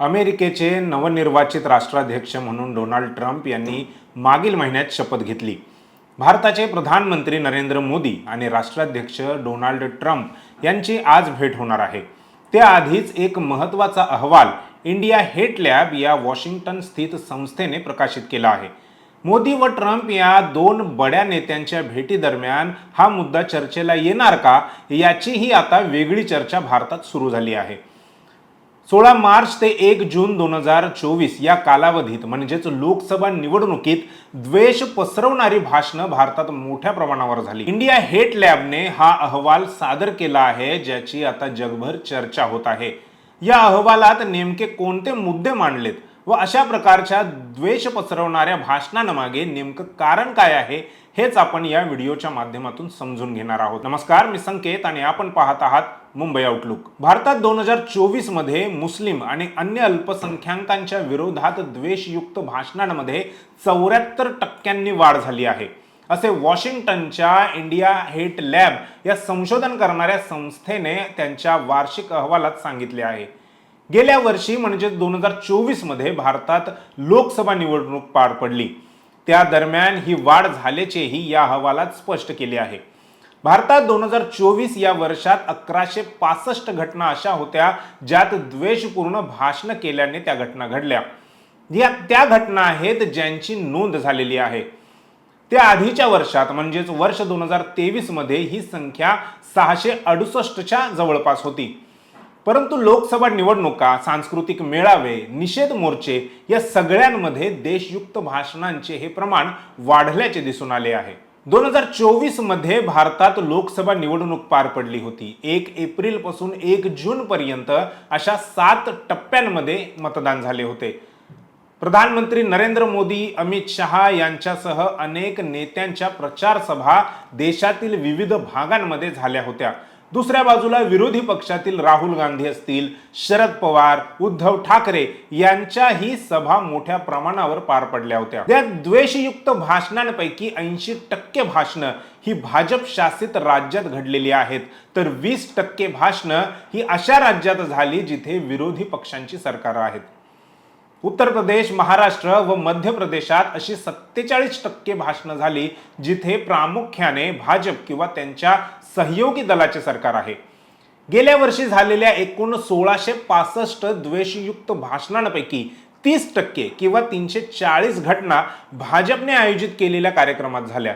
अमेरिकेचे नवनिर्वाचित राष्ट्राध्यक्ष म्हणून डोनाल्ड ट्रम्प यांनी मागील महिन्यात शपथ घेतली. भारताचे प्रधानमंत्री नरेंद्र मोदी आणि राष्ट्राध्यक्ष डोनाल्ड ट्रम्प यांची आज भेट होणार आहे. त्याआधीच एक महत्त्वाचा अहवाल इंडिया हेट लॅब या वॉशिंग्टन स्थित संस्थेने प्रकाशित केला आहे. मोदी व ट्रम्प या दोन बड्या नेत्यांच्या भेटीदरम्यान हा मुद्दा चर्चेला येणार का याचीही आता वेगळी चर्चा भारतात सुरू झाली आहे. सोळा मार्च ते एक जून दोन हजार चोवीस या कालावधीत म्हणजेच लोकसभा निवडणुकीत द्वेष पसरवणारी भाषणं भारतात मोठ्या प्रमाणावर झाली. इंडिया हेट लॅबने हा अहवाल सादर केला आहे ज्याची आता जगभर चर्चा होत आहे. या अहवालात नेमके कोणते मुद्दे मांडलेत? व अशा प्रकारच्या द्वेष पसरवणाऱ्या भाषणांमागे नेमकं कारण काय आहे हेच आपण या व्हिडिओच्या माध्यमातून समजून घेणार आहोत. नमस्कार मी संकेत आणि आपण पाहत आहात मुंबई आउटलुक भारतात दोन हजार चोवीसमध्ये मुस्लिम आणि अन्य अल्पसंख्याकांच्या विरोधात द्वेषयुक्त भाषणांमध्ये चौऱ्याहत्तर टक्क्यांनी वाढ झाली आहे. असे वॉशिंग्टनच्या इंडिया हेट लॅब या संशोधन करणाऱ्या संस्थेने त्यांच्या वार्षिक अहवालात सांगितले आहे. गेल्या वर्षी म्हणजे दोन हजार चोवीसमध्ये भारतात लोकसभा निवडणूक पार पडली. त्या दरम्यान ही वाढ झाल्याचेही या अहवालात स्पष्ट केले आहे. भारतात दोन हजार चोवीस या वर्षात अकराशे पासष्ट घटना अशा होत्या ज्यात द्वेषपूर्ण भाषण केल्याने त्या घटना घडल्या. या त्या घटना आहेत ज्यांची नोंद झालेली आहे. त्या आधीच्या वर्षात म्हणजेच वर्ष दोन हजार तेवीसमध्ये ही संख्या सहाशे अडुसष्टच्या जवळपास होती. परंतु लोकसभा निवडणुका सांस्कृतिक मेळावे निषेध मोर्चे या सगळ्यांमध्ये देशयुक्त भाषणांचे हे प्रमाण वाढल्याचे दिसून आले आहे. दोन हजार चोवीसमध्ये भारतात लोकसभा निवडणूक पार पडली होती. एक एप्रिलपासून एक जून पर्यंत अशा सात टप्प्यांमध्ये मतदान झाले होते. प्रधानमंत्री नरेंद्र मोदी अमित शहा यांच्यासह अनेक नेत्यांच्या प्रचार सभा देशातील विविध भागांमध्ये झाल्या होत्या. दुसऱ्या बाजूला विरोधी पक्षातील राहुल गांधी असतील शरद पवार उद्धव ठाकरे यांच्याही सभा मोठ्या प्रमाणावर पार पडल्या होत्या. त्या द्वेषयुक्त भाषणांपैकी ऐंशी टक्के भाषणं ही भाजप शासित राज्यात घडलेली आहेत. तर वीस टक्के भाषणं ही अशा राज्यात झाली जिथे विरोधी पक्षांची सरकार आहेत. उत्तर प्रदेश महाराष्ट्र व मध्य प्रदेशात अशी सत्तेचाळीस टक्के भाषणं झाली जिथे प्रामुख्याने भाजप किंवा त्यांच्या सहयोगी दलाचे सरकार आहे. गेल्या वर्षी झालेल्या एकूण सोळाशे पासष्ट द्वेषयुक्त भाषणांपैकी तीस टक्के किंवा तीनशे चाळीस घटना भाजपने आयोजित केलेल्या कार्यक्रमात झाल्या.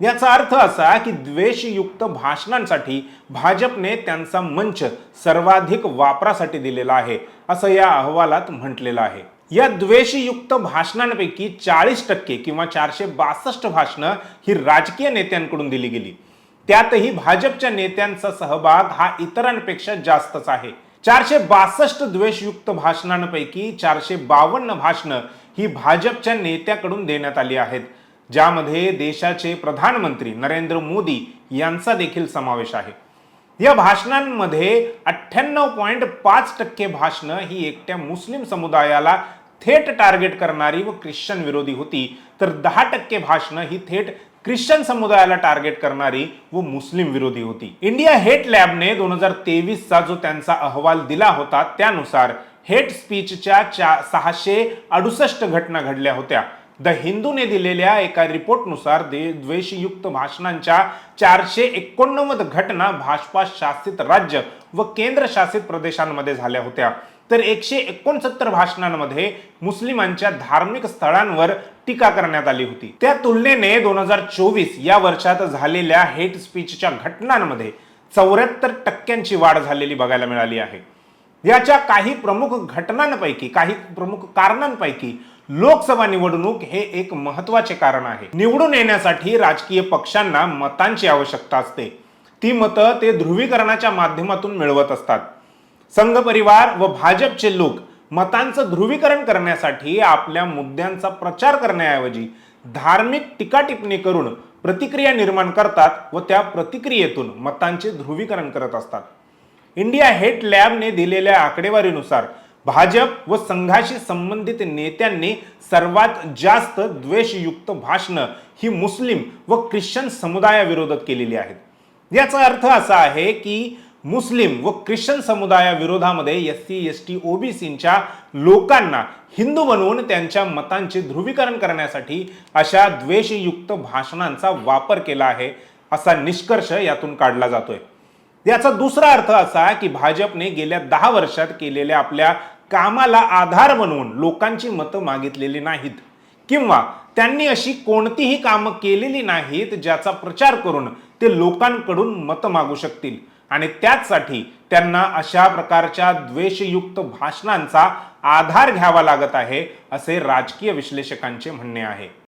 याचा अर्थ असा की द्वेषयुक्त भाषणांसाठी भाजपने त्यांचा मंच सर्वाधिक वापरासाठी दिलेला आहे असं या अहवालात म्हटलेलं आहे. या द्वेषयुक्त भाषणांपैकी चाळीस टक्के किंवा चारशे बासष्ट भाषणं ही राजकीय नेत्यांकडून दिली गेली. त्यातही भाजपच्या नेत्यांचा सहभाग हा इतरांपेक्षा जास्तच आहे. चारशे बासष्ट द्वेषयुक्त भाषणांपैकी चारशे बावन्न भाषणं ही भाजपच्या नेत्याकडून देण्यात आली आहेत. ज्यामध्ये देशाचे प्रधानमंत्री नरेंद्र मोदी यांचा देखील समावेश आहे. या भाषणांमध्ये अठ्ठ्याण्णव पॉईंट पाच टक्के भाषणं ही एकट्या मुस्लिम समुदायाला थेट टार्गेट करणारी व ख्रिश्चन विरोधी होती. तर दहा टक्के भाषणं ही थेट ख्रिश्चन समुदायाला टार्गेट करणारी व मुस्लिम विरोधी होती. इंडिया हेट लॅबने दोन हजार तेवीसचा जो त्यांचा अहवाल दिला होता त्यानुसार हेट स्पीचच्या चा सहाशे अडुसष्ट घटना घडल्या होत्या. द हिंदूने दिलेल्या एका रिपोर्टनुसार दे द्वेषयुक्त भाषणांच्या चारशे एकोणनव्वद घटना भाजपा शासित राज्य व केंद्रशासित प्रदेशांमध्ये झाल्या होत्या. तर एकशे एकोणसत्तर भाषणांमध्ये मुस्लिमांच्या धार्मिक स्थळांवर टीका करण्यात आली होती. त्या तुलनेने दोन हजार चोवीस या वर्षात झालेल्या हेट स्पीचच्या घटनांमध्ये चौऱ्याहत्तर टक्क्यांची वाढ झालेली बघायला मिळाली आहे. याच्या काही प्रमुख घटनांपैकी काही प्रमुख कारणांपैकी लोकसभा निवडणूक हे एक महत्त्वाचे कारण आहे. निवडून येण्यासाठी राजकीय पक्षांना मतांची आवश्यकता असते. ती मतं ते ध्रुवीकरणाच्या माध्यमातून मिळवत असतात. संघ परिवार व भाजपचे लोक मतांचं ध्रुवीकरण करण्यासाठी आपल्या मुद्द्यांचा प्रचार करण्याऐवजी धार्मिक टीकाटिप्पणी करून प्रतिक्रिया निर्माण करतात व त्या प्रतिक्रियेतून मतांचे ध्रुवीकरण करत असतात. इंडिया हेट लॅबने दिलेल्या आकडेवारीनुसार भाजप व संघाशी संबंधित नेत्यांनी सर्वात जास्त द्वेषयुक्त भाषणं ही मुस्लिम व ख्रिश्चन समुदायाविरोधात केलेली आहेत. याचा अर्थ असा आहे की मुस्लिम व ख्रिश्चन समुदायाविरोधामध्ये एस सी एस टी ओबीसींच्या लोकांना हिंदू बनवून त्यांच्या मतांचे ध्रुवीकरण करण्यासाठी अशा द्वेषयुक्त भाषणांचा वापर केला आहे असा निष्कर्ष यातून काढला जातोय. याचा दुसरा अर्थ असा की भाजपने गेल्या दहा वर्षात केलेल्या आपल्या कामाला आधार बनवून लोकांची मतं मागितलेली नाहीत. किंवा त्यांनी अशी कोणतीही कामं केलेली नाहीत ज्याचा प्रचार करून ते लोकांकडून मतं मागू शकतील. आणि त्याचसाठी त्यांना अशा प्रकारच्या द्वेषयुक्त भाषणांचा आधार घ्यावा लागत आहे असे राजकीय विश्लेषकांचे म्हणणे आहे.